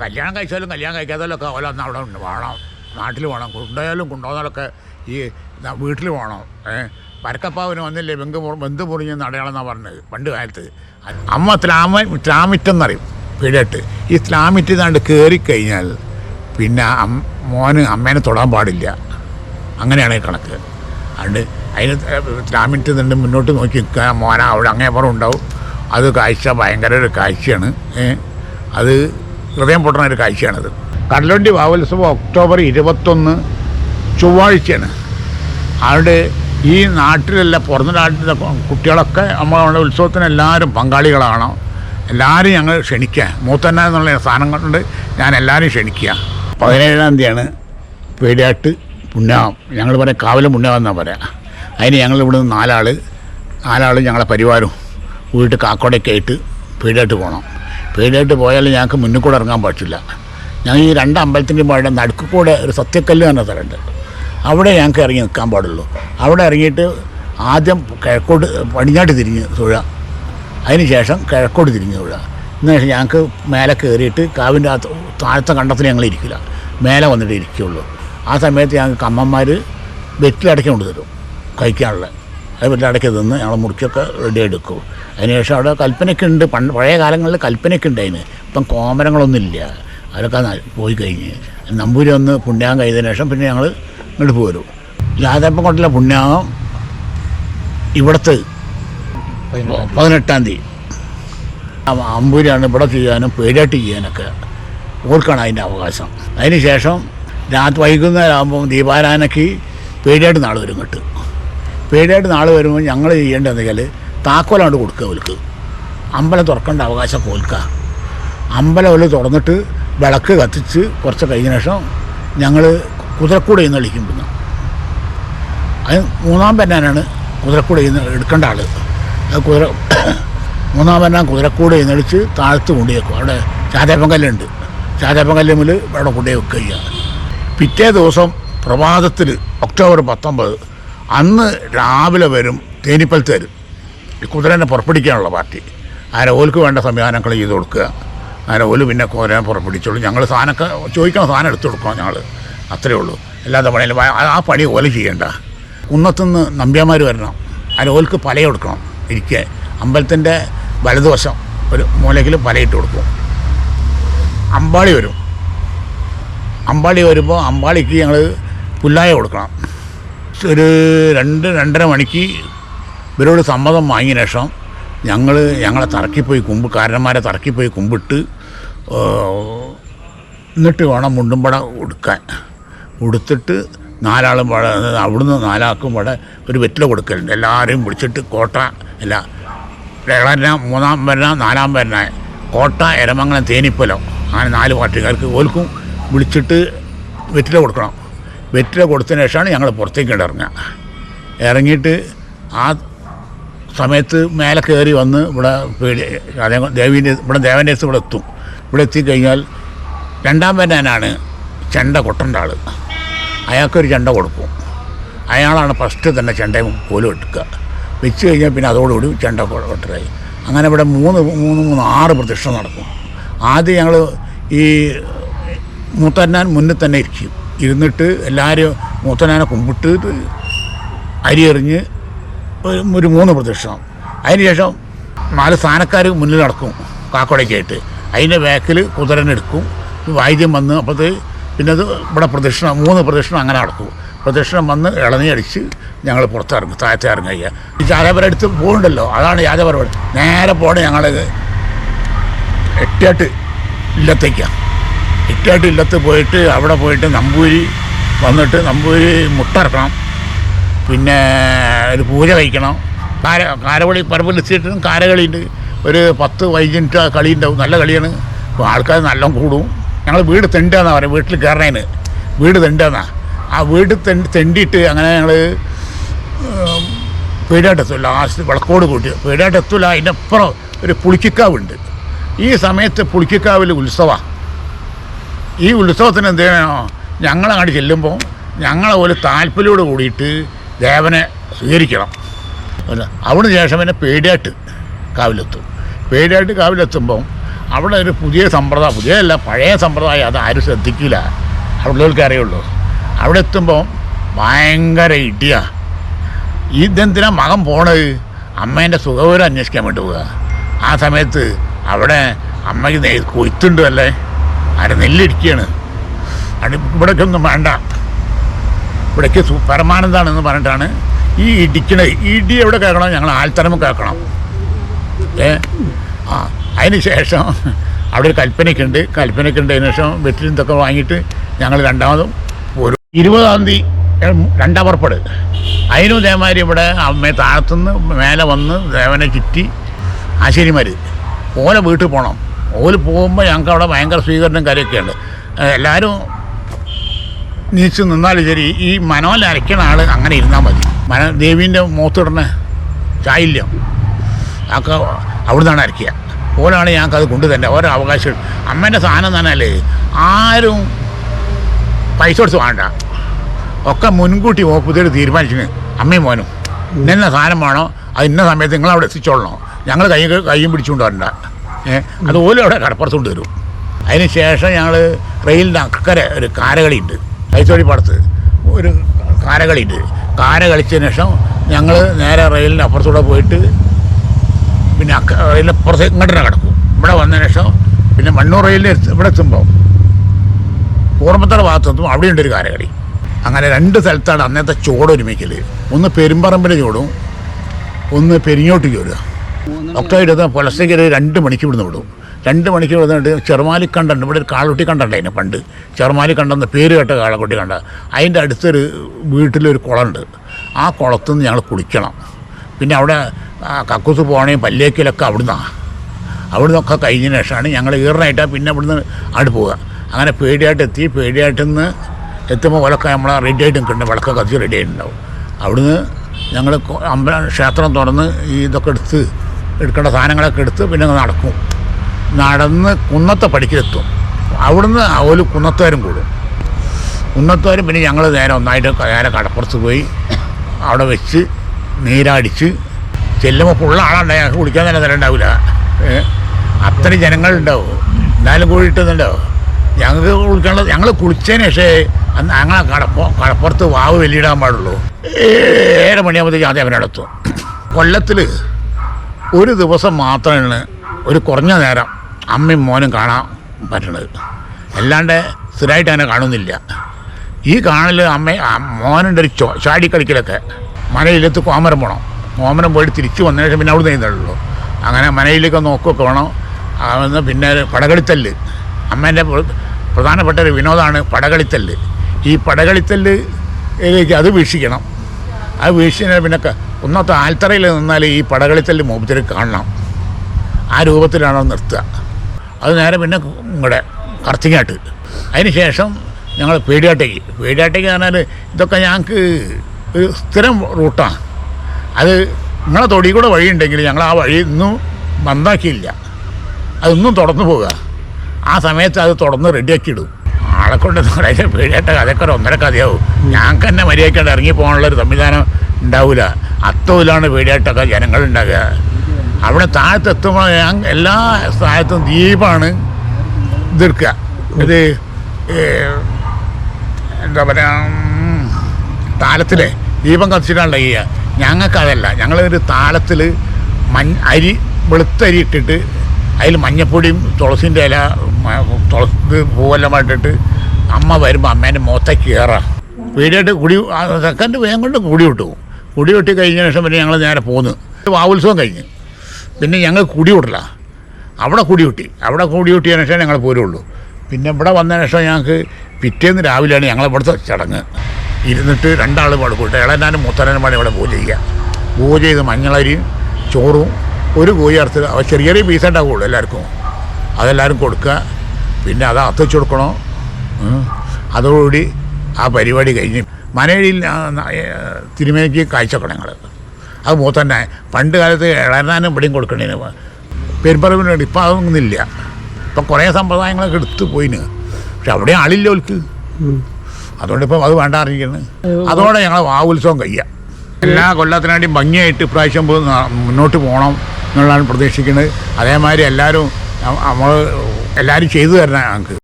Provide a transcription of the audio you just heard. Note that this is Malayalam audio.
കല്യാണം കഴിച്ചാലും കല്യാണം കഴിക്കാത്താലും ഒക്കെ ഓല അവിടെ ഉണ്ട് വേണം നാട്ടിൽ വേണം കൊണ്ടുപോയാലും കൊണ്ടുപോകുന്നതൊക്കെ ഈ വീട്ടിൽ വേണം. പരക്കപ്പാവിന് വന്നില്ലേ മുറി- ബന്ധു മുറിഞ്ഞ് നടയാളെന്നാണ് പറഞ്ഞത് പണ്ട് കാലത്ത്. അമ്മ ത്ലാമ ത്ലാമിറ്റെന്നറിയും പിഴട്ട് ഈ ത്ലാമിറ്റ് ഇതാണ്ട് കയറിക്കഴിഞ്ഞാൽ പിന്നെ മോന് അമ്മേനെ തൊടാൻ പാടില്ല. അങ്ങനെയാണ് ഈ കണക്ക്. അതുകൊണ്ട് അതിന് ത്ലാമിറ്റ് നിന്ന് മുന്നോട്ട് നോക്കി നിൽക്കുക. മോന അവിടെ അങ്ങനെ ഉണ്ടാവും. അത് കാഴ്ച ഭയങ്കര ഒരു കാഴ്ചയാണ്. അത് ഹൃദയം പൊട്ടുന്ന ഒരു കാഴ്ചയാണത്. കടലുണ്ടി ഭാവോത്സവം ഒക്ടോബർ ഇരുപത്തൊന്ന് ചൊവ്വാഴ്ചയാണ്. അവിടെ ഈ നാട്ടിലല്ല പുറത്ത് നാട്ടിലെ കുട്ടികളൊക്കെ നമ്മളുടെ ഉത്സവത്തിന് എല്ലാവരും പങ്കാളികളാണ്. എല്ലാവരും ഞങ്ങൾ ക്ഷണിക്കുക. മൂത്തന്ന എന്നുള്ള സ്ഥാനം കൊണ്ട് ഞാൻ എല്ലാവരും ക്ഷണിക്കുക. പതിനേഴാം തീയതിയാണ് പേടിയാട്ട് പുണ്യാവം ഞങ്ങൾ പറയാം കാവലം പുണ്യാവം എന്നാണ് പറയാം. അതിന് ഞങ്ങൾ നിന്ന് നാലാൾ നാലാൾ ഞങ്ങളെ പരിവാരവും വീട്ടിൽ കാക്കോടൊക്കെ ആയിട്ട് പേടിയാട്ട് പോകണം പേടിയാട്ട് പോയാലും ഞങ്ങൾക്ക് മുന്നിൽ കൂടെ ഇറങ്ങാൻ പറ്റില്ല. ഞങ്ങൾ ഈ രണ്ട് അമ്പലത്തിന്റെ പാടെ നടുക്ക് കൂടെ ഒരു സത്യക്കല്ല് എന്ന തരണ്ട് അവിടെ ഞങ്ങൾക്ക് ഇറങ്ങി നിൽക്കാൻ പാടുള്ളൂ. അവിടെ ഇറങ്ങിയിട്ട് ആദ്യം കിഴക്കോട്ട് പടിഞ്ഞാട്ട് തിരിഞ്ഞ് തുഴ. അതിന് ശേഷം കിഴക്കോട്ട് തിരിഞ്ഞ് തുഴ. വെച്ചാൽ ഞങ്ങൾക്ക് മേലെ കയറിയിട്ട് കാവിന്റെ ആ താഴത്തെ കണ്ടത്തിൽ ഞങ്ങൾ ഇരിക്കില്ല. മേലെ വന്നിട്ട് ഇരിക്കുകയുള്ളൂ. ആ സമയത്ത് ഞങ്ങൾക്ക് അമ്മമാർ വെറ്റിലടക്കം കൊണ്ടുതരും കഴിക്കാനുള്ള. അത് ഇടയ്ക്ക് തിന്ന് ഞങ്ങൾ മുറിക്കൊക്കെ റെഡി എടുക്കും. അതിനുശേഷം അവിടെ കൽപ്പനയ്ക്ക് ഉണ്ട്. പണ്ട് പഴയ കാലങ്ങളിൽ കൽപ്പനയ്ക്ക് ഉണ്ട് അതിന് ഇപ്പം കോമരങ്ങളൊന്നും ഇല്ല. അതൊക്കെ പോയി കഴിഞ്ഞ്. നമ്പൂരി ഒന്ന് പുണ്യാകം കഴിഞ്ഞതിന് ശേഷം പിന്നെ ഞങ്ങൾ ഇങ്ങോട്ട് പോരും. ലാതപ്പം കൊണ്ടുള്ള പുണ്യാകം ഇവിടുത്തെ പതിനെട്ടാം തീയതി. അമ്പൂരിയാണ് ഇവിടെ ചെയ്യാനും പേരായിട്ട് ചെയ്യാനൊക്കെ. ഓർക്കാണ് അതിന്റെ അവകാശം. അതിന് ശേഷം രാത്രി വൈകുന്നേരം ആകുമ്പോൾ ദീപാരാധനയ്ക്ക് പേടിയായിട്ട് നാൾ വരും ഇങ്ങോട്ട്. പേടിയായിട്ട് നാൾ വരുമ്പോൾ ഞങ്ങൾ ചെയ്യേണ്ടതെന്ന് വെച്ചാൽ താക്കോലാണ്ട് കൊടുക്കുക ഓൽക്ക്. അമ്പലം തുറക്കേണ്ട അവകാശം കോൽക്കുക അമ്പലം ഓൽ തുറന്നിട്ട് വിളക്ക് കത്തിച്ച് കുറച്ച് കഴിഞ്ഞ ശേഷം ഞങ്ങൾ കുതിരക്കൂടെ ഇന്ന് കളിക്കും പിന്നെ അത് മൂന്നാം പെന്നാനാണ് കുതിരക്കൂടെ ഇന്ന് എടുക്കേണ്ട ആൾ അത് കുതിര മൂന്നാം പെന്നാൻ കുതിരക്കൂടെ എഴുന്നള്ളിച്ച് താഴത്ത് കൊണ്ടുവയ്ക്കും അവിടെ ചാതേപ്പങ്കല്ലുണ്ട്. ചാതേപ്പങ്കല്ലുമ്മിൽ അവിടെ കൊണ്ടുപോയി വെക്കുക പിറ്റേ ദിവസം പ്രഭാതത്തിൽ ഒക്ടോബർ പത്തൊമ്പത് അന്ന് രാവിലെ വരും തേനിപ്പലത്ത് വരും ഈ കുതിരനെ പുറപ്പെടിക്കാനുള്ള പാർട്ടി. ആരെ ഓൽക്ക് വേണ്ട സംവിധാനങ്ങൾ ചെയ്ത് കൊടുക്കുക. ആരെ ഓൽ പിന്നെ കുതിരനെ പുറപ്പെടുവിച്ചോളൂ ഞങ്ങൾ സാധനമൊക്കെ ചോദിക്കണം സാധനം എടുത്തു കൊടുക്കണം ഞങ്ങൾ അത്രയേ ഉള്ളൂ. അല്ലാതെ പണിയിൽ ആ- പണി ഓല ചെയ്യേണ്ട. കുന്നത്തുനിന്ന് നമ്പ്യാന്മാർ വരണം. അതിന് ഓൽക്ക് പല കൊടുക്കണം. ഇരിക്കുക അമ്പലത്തിന്റെ വലതുവശം ഒരു മൂലയ്ക്കിൽ പലയിട്ട് കൊടുക്കും. അമ്പാളി വരും. അമ്പാളി വരുമ്പോൾ അമ്പാളിക്ക് ഞങ്ങൾ പുല്ലായ കൊടുക്കണം. ഒരു രണ്ട് രണ്ടര മണിക്ക് ഇവരോട് സമ്മതം വാങ്ങിയ ശേഷം ഞങ്ങൾ ഞങ്ങളെ തറക്കിപ്പോയി കുമ്പ് കാരന്മാരെ തറക്കിപ്പോയി കുമ്പിട്ട് എന്നിട്ട് വേണം മുണ്ടുംപട ഉടുക്കാൻ. ഉടുത്തിട്ട് നാലാളും പട അവിടുന്ന് നാലാൾക്കും പട ഒരു വെറ്റില കൊടുക്കലുണ്ട്. എല്ലാവരെയും വിളിച്ചിട്ട് കോട്ട അല്ല ഇളന മൂന്നാം വരണ നാലാം വരണ കോട്ട എരമംഗലം തേനിപ്പലം അങ്ങനെ നാല് പാർട്ടിക്കാർക്ക് ഓൽക്കും വിളിച്ചിട്ട് വെറ്റില കൊടുക്കണം. വെറ്റില കൊടുത്തതിന് ശേഷമാണ് ഞങ്ങൾ പുറത്തേക്ക് ഇറങ്ങുക ഇറങ്ങിയിട്ട് ആ സമയത്ത് മേലെ കയറി വന്ന് ഇവിടെ പേടി ദേവീന്റെ ഇവിടെ ദേവന്റെ ഇവിടെ എത്തും. ഇവിടെ എത്തിക്കഴിഞ്ഞാൽ രണ്ടാം വരാനാണ് ചെണ്ട കൊട്ടേണ്ട ആൾ അയാൾക്കൊരു ചെണ്ട കൊടുക്കും. അയാളാണ് ഫസ്റ്റ് തന്നെ ചെണ്ടയും കോലും എടുക്കുക. വെച്ച് കഴിഞ്ഞാൽ പിന്നെ അതോടുകൂടി ചെണ്ട കൊട്ടരായി. അങ്ങനെ ഇവിടെ മൂന്ന് മൂന്ന് മൂന്ന് ആറ് പ്രതിഷ്ഠ നടക്കും. ആദ്യം ഞങ്ങൾ ഈ മൂത്തന്നാൻ മുന്നിൽ തന്നെ ഇരിക്കും. ഇരുന്നിട്ട് എല്ലാവരും മൂത്തനാനെ കുമ്പിട്ട് അരി എറിഞ്ഞ് ഒരു മൂന്ന് പ്രദക്ഷിണം. അതിനുശേഷം നാല് സ്ഥാനക്കാർ മുന്നിൽ നടക്കും കാക്കോടയ്ക്കായിട്ട് അതിന്റെ ബാക്കിൽ കുതിരനെടുക്കും വൈദ്യം വന്ന് അപ്പോൾ പിന്നെ അത് ഇവിടെ പ്രദക്ഷിണം മൂന്ന് പ്രദക്ഷിണം അങ്ങനെ നടക്കും. പ്രദക്ഷിണം വന്ന് ഇളനീ അടിച്ച് ഞങ്ങൾ പുറത്തിറങ്ങും താഴത്തെ ഇറങ്ങുക ഈ യാദവരുടെ അടുത്ത് പോകുന്നുണ്ടല്ലോ അതാണ് യാദവർ നേരെ പോണേ ഞങ്ങൾ എട്ടിയാട്ട് ഇല്ലത്തേക്കാണ് എട്ടിയാട്ട് ഇല്ലത്ത് പോയിട്ട് അവിടെ പോയിട്ട് നമ്പൂരി വന്നിട്ട് നമ്പൂരി മുട്ട ഇറക്കണം പിന്നെ ഒരു പൂജ കഴിക്കണം. കാര കാരവളി പറമ്പിലെത്തിയിട്ടും കാരകളിയുണ്ട്. ഒരു പത്ത് വൈകിട്ട് കളി ഉണ്ടാവും. നല്ല കളിയാണ്. ആൾക്കാർ നല്ല കൂടും. ഞങ്ങൾ വീട് തെണ്ടാന്നാ പറയും വീട്ടിൽ കയറണേന് വീട് തെണ്ടാന്നാ. ആ വീട് തെണ്ടി തെണ്ടിയിട്ട് അങ്ങനെ ഞങ്ങൾ പേടാട്ടെത്തും ലാസ്റ്റ് വിളക്കോട് കൂട്ടി. പേടാട്ടെത്തൂല അതിന്റെ അപ്പുറം ഒരു പുളിക്കിക്കാവുണ്ട്. ഈ സമയത്ത് പുളിക്കിക്കാവിൽ ഉത്സവമാണ് ഈ ഉത്സവത്തിന് എന്ത് ചെയ്യണോ? ഞങ്ങളങ്ങോട്ട് ചെല്ലുമ്പോൾ ഞങ്ങളെ ഒരു താല്പര്യോട് കൂടിയിട്ട് ദേവനെ സ്വീകരിക്കണം. അവിടുന്ന് ശേഷം പിന്നെ പേടിയായിട്ട് കാവിലെത്തും. പേടിയാട്ട് കാവിലെത്തുമ്പം അവിടെ ഒരു പുതിയ സമ്പ്രദായം പുതിയതല്ല പഴയ സമ്പ്രദായം അത് ആരും ശ്രദ്ധിക്കില്ല. അവിടെയുള്ളവർക്ക് അറിയുള്ളൂ. അവിടെ എത്തുമ്പോൾ ഭയങ്കര ഇടിയാ. ഇതെന്തിനാ മകൻ പോണത്? അമ്മേന്റെ സുഖവരം അന്വേഷിക്കാൻ വേണ്ടി പോവുക. ആ സമയത്ത് അവിടെ അമ്മയ്ക്ക് നെയ് ആരെ നെല്ലിടിക്കുകയാണ്? അത് ഇവിടേക്കൊന്നും വേണ്ട. ഇവിടേക്ക് പരമാനന്ദാണെന്ന് പറഞ്ഞിട്ടാണ് ഈ ഇടിക്കണ. ഇടി എവിടെ കേൾക്കണം? ഞങ്ങൾ ആൽത്തരമ കേൾക്കണം. ഏ? ആ അതിന് ശേഷം അവിടെ ഒരു കൽപ്പനയ്ക്ക് ഉണ്ട് കൽപ്പനയ്ക്ക് ഉണ്ട് അതിന് ശേഷം വെറ്റിലും ഇതൊക്കെ വാങ്ങിയിട്ട് ഞങ്ങൾ രണ്ടാമതും ഒരു ഇരുപതാം തീയതി രണ്ടാം പുറപ്പെട്. അതിനും ഇതേമാതിരി ഇവിടെ അമ്മയെ താഴത്തുനിന്ന് മേലെ വന്ന് ദേവനെ ചുറ്റി ആശേരിമാർ ഓലെ വീട്ടിൽ പോകണം ഓൽ പോകുമ്പോൾ ഞങ്ങൾക്ക് അവിടെ ഭയങ്കര സ്വീകരണം കാര്യമൊക്കെയുണ്ട് എല്ലാവരും നീച്ച് നിന്നാലും ശരി. ഈ മനോൽ അരയ്ക്കണ ആൾ അങ്ങനെ ഇരുന്നാൽ മതി. മന ദേവീന്റെ മുഖത്തിടണ ചായില്യം ഒക്കെ അവിടുന്നാണ് അരയ്ക്കുക. ഓലാണ് ഞങ്ങൾക്ക് അത് കൊണ്ടു തന്നെ ഓരോ അവകാശം. അമ്മേന്റെ സാധനം തന്നെയല്ലേ ആരും പൈസ കൊടുത്ത് വേണ്ട ഒക്കെ മുൻകൂട്ടി ഓ പുതിയൊരു തീരുമാനിച്ചിന് അമ്മയും മോനും. ഇന്ന സാധനം വേണോ? അത് ഇന്ന സമയത്ത് നിങ്ങളവിടെ എത്തിച്ചോളണോ? ഞങ്ങൾ കൈ കൈയും പിടിച്ചുകൊണ്ട് വരണ്ട. അത് ഓലും അവിടെ കടപ്പുറത്തോണ്ട് വരും. അതിന് ശേഷം ഞങ്ങൾ റെയിലിന്റെ അക്കരെ ഒരു കാരകളിയുണ്ട്. കൈത്തോടി പടത്ത് ഒരു കാരകളിയുണ്ട്. കാര കളിച്ചതിന് ശേഷം ഞങ്ങൾ നേരെ റെയിലിന്റെ അപ്പുറത്തൂടെ പോയിട്ട് പിന്നെ അക്ക റെയിലിന്റെ അപ്പുറത്ത് ഇങ്ങോട്ട് കിടക്കും. ഇവിടെ വന്നതിന് ശേഷം പിന്നെ മണ്ണൂർ റെയിലിൽ ഇവിടെ എത്തുമ്പോൾ ഓർമ്മത്തറ ഭാഗത്തെത്തും അവിടെയുണ്ട് ഒരു കാരകളി. അങ്ങനെ രണ്ട് സ്ഥലത്താണ് അന്നത്തെ ചോട് ഒന്ന് പെരുമ്പറമ്പിലെ ചോടും ഒന്ന് പെരിഞ്ഞോട്ട് ചോടുക. ഒക്ടോബർ ഇരുപത് പുലർച്ചയ്ക്ക് ഒരു രണ്ട് മണിക്ക് ഇവിടുന്ന് വിടും. രണ്ട് മണിക്ക് വിടുന്നുണ്ട് ചെറുമാലി കണ്ടുണ്ട് ഇവിടെ ഒരു കാളക്കുട്ടി കണ്ടുണ്ടായിരുന്നു പണ്ട്? ചെറുമാലി കണ്ടെന്ന് പേര് കേട്ട കാളക്കുട്ടി കണ്ട. അതിന്റെ അടുത്തൊരു വീട്ടിലൊരു കുളമുണ്ട്. ആ കുളത്തു നിന്ന് ഞങ്ങൾ കുളിക്കണം. പിന്നെ അവിടെ കക്കൂസ് പോകണമെങ്കിൽ പല്ലേക്കിലൊക്കെ അവിടുന്നാണ് അവിടുന്നൊക്കെ കഴിഞ്ഞതിന് ശേഷമാണ് ഞങ്ങൾ ഈറിനായിട്ടാണ് പിന്നെ അവിടുന്ന് അവിടെ പോവുക. അങ്ങനെ പേടിയായിട്ട് എത്തി. പേടിയായിട്ട് നിന്ന് എത്തുമ്പോൾ വിളക്ക് നമ്മൾ റെഡി ആയിട്ട് നിൽക്കുന്നുണ്ട്. വിളക്ക് കത്തി റെഡി ആയിട്ടുണ്ടാവും. അവിടുന്ന് ഞങ്ങൾ അമ്പല ക്ഷേത്രം തുറന്ന് ഇതൊക്കെ എടുത്ത് എടുക്കേണ്ട സാധനങ്ങളൊക്കെ എടുത്ത് പിന്നെ നടക്കും. നടന്ന് കുന്നത്തെ പടിക്കെത്തും അവിടുന്ന് ഒരു കുന്നത്തുകാരും കൂടും. കുന്നത്തുകാരും പിന്നെ ഞങ്ങൾ നേരെ ഒന്നായിട്ട് നേരെ കടപ്പുറത്ത് പോയി അവിടെ വെച്ച് നീരാടിച്ച് ചെല്ലുമ്പോൾ ഫുള്ള ആളുണ്ടായി. ഞങ്ങൾക്ക് കുളിക്കാൻ തന്നെ തരം ഉണ്ടാവില്ല. ഏ? അത്രയും ജനങ്ങളുണ്ടാവും. എന്നാലും കൂടി ഇട്ടുന്നുണ്ടാവും ഞങ്ങൾക്ക് കുളിക്കാനുള്ള ഞങ്ങൾ കുളിച്ചതിന് പക്ഷേ അന്ന് ഞങ്ങളെ കടപ്പ കടപ്പുറത്ത് വാവ് വെല്ലിടാൻ പാടുള്ളൂ. ഏഴര മണിയാകുമ്പോഴത്തേക്ക് ആദ്യം അവനടത്തും. കൊല്ലത്തിൽ ഒരു ദിവസം മാത്രമാണ് ഒരു കുറഞ്ഞ നേരം അമ്മയും മോനും കാണാൻ പറ്റണത്. അല്ലാണ്ട് സ്ഥിരമായിട്ട് അങ്ങനെ കാണുന്നില്ല. ഈ കാണൽ അമ്മ മോനുണ്ട് ഒരു ചോ ചാടിക്കളിക്കലൊക്കെ. മലയിലെത്ത് കോമരം പോകണം കോമരം പോയിട്ട് തിരിച്ചു വന്നതിന് ശേഷം പിന്നെ അവിടെ നീന്തലുള്ളൂ അങ്ങനെ മനയിലേക്ക് നോക്കുകയൊക്കെ വേണം. അന്ന് പിന്നെ പടകളിത്തല്ല്. അമ്മേന്റെ പ്രധാനപ്പെട്ട ഒരു വിനോദമാണ് പടകളിത്തല്ല്. ഈ പടകളിത്തല്ലിലേക്ക് അത് വീക്ഷിക്കണം. അത് വീഴ്ച പിന്നെ ക- ആൽത്തറയിൽ നിന്നാൽ ഈ പടകളിത്തല്ല് മൂപ്പത്തിൽ കാണണം. ആ രൂപത്തിലാണ് നിർത്തുക. അത് നേരെ പിന്നെ ഇവിടെ കറച്ചിങ്ങാട്ട് അതിന് ശേഷം ഞങ്ങൾ പേടിയാട്ടേക്ക്. പേടിയാട്ടേക്ക് പറഞ്ഞാൽ ഇതൊക്കെ ഞങ്ങൾക്ക് ഒരു സ്ഥിരം റൂട്ടാണ് അത് നിങ്ങളെ തൊടി കൂടെ വഴിയുണ്ടെങ്കിൽ ഞങ്ങൾ ആ വഴി ഇന്നും ബന്ധാക്കിയില്ല അതൊന്നും തുറന്നു പോവുക. ആ സമയത്ത് അത് തുടർന്ന് റെഡിയാക്കി ഇടും ആളെ കൊണ്ട് അതിന്റെ പേടിയേട്ട കഥക്കൊരു ഒന്നര കഥയാവും. ഞങ്ങൾക്ക് തന്നെ മര്യാദയ്ക്കാണ്ട് ഇറങ്ങി പോകാനുള്ളൊരു സംവിധാനം ഉണ്ടാവില്ല അത്തവിലാണ് പേടിയായിട്ടൊക്കെ ജനങ്ങളുണ്ടാകുക അവിടെ താഴത്തെത്തുമ്പോൾ ഞാൻ എല്ലാ സ്ഥലത്തും ദ്വീപാണ് ഇതെടുക്കുക. ഇത് എന്താ പറയുക താലത്തിലെ ദീപം കത്തിച്ചിട്ടാണ് ചെയ്യുക. ഞങ്ങൾക്കതല്ല. ഞങ്ങളൊരു താലത്തിൽ മഞ്ഞ അരി വെളുത്തരി ഇട്ടിട്ട് അതിൽ മഞ്ഞപ്പൊടിയും തുളസിന്റെ ഇല തുളസി പൂവെല്ലാമായിട്ടിട്ട് അമ്മ വരുമ്പോൾ അമ്മേന്റെ മുഖത്തെ കയറാം വീടായിട്ട് കുടി സെക്കൻഡ് വേഗം കൊണ്ട് കുടി വിട്ടു. കുടി വിട്ടി കഴിഞ്ഞ ശേഷം പിന്നെ ഞങ്ങൾ നേരെ പോന്ന്. വാവുത്സവം കഴിഞ്ഞ്. പിന്നെ ഞങ്ങൾ കുടി വിട്ടില്ല അവിടെ കുടി വിട്ടി. അവിടെ കുടി വിട്ടിയതിനു ശേഷം ഞങ്ങൾ പോരുള്ളൂ. പിന്നെ ഇവിടെ വന്നതിന് ശേഷം ഞങ്ങൾക്ക് പിറ്റേന്ന് രാവിലെയാണ് ഞങ്ങളിവിടുത്തെ ചടങ്ങ്. ഇരുന്നിട്ട് രണ്ടാൾ പാടുപോട്ടെ ഇളനാനും മുത്തനാനും പാടി ഇവിടെ പൂജ ചെയ്യുക. പൂജ ചെയ്ത് മഞ്ഞളരിയും ചോറും ഒരു കോഴി അറുത്തത് ചെറിയ ചെറിയ പീസ് ഉണ്ടാവുള്ളൂ എല്ലാവർക്കും. അതെല്ലാവരും കൊടുക്കുക. പിന്നെ അത് അത്തച്ച് കൊടുക്കണോ. അതോടുകൂടി ആ പരിപാടി കഴിഞ്ഞ് മനയിൽ തിരുമേനിക്ക് കാഴ്ചക്കണം ഞങ്ങൾ അത് മൂത്തന്നെ പണ്ട് കാലത്ത് ഇളനാനും ഇവിടെയും കൊടുക്കണേന് പെരുമ്പറമ്പിന് വേണ്ടി ഇപ്പം അതൊന്നുമില്ല ഇപ്പം കുറേ സമ്പ്രദായങ്ങളൊക്കെ എടുത്തു പോയിന്. പക്ഷെ അവിടെ ആളില്ല ഓൽക്ക്. അതുകൊണ്ട് ഇപ്പം അത് വേണ്ട അറിയിക്കുന്നത് അതോടെ ഞങ്ങൾ ആ ഉത്സവം കഴിയുക എല്ലാ കൊല്ലത്തിനാണ്ടി ഭംഗിയായിട്ട് ഇപ്രാവശ്യം മുന്നോട്ട് പോകണം എന്നുള്ളതാണ് പ്രതീക്ഷിക്കുന്നത്. അതേമാതിരി എല്ലാവരും നമ്മൾ എല്ലാവരും ചെയ്തു തരണം ഞങ്ങൾക്ക്.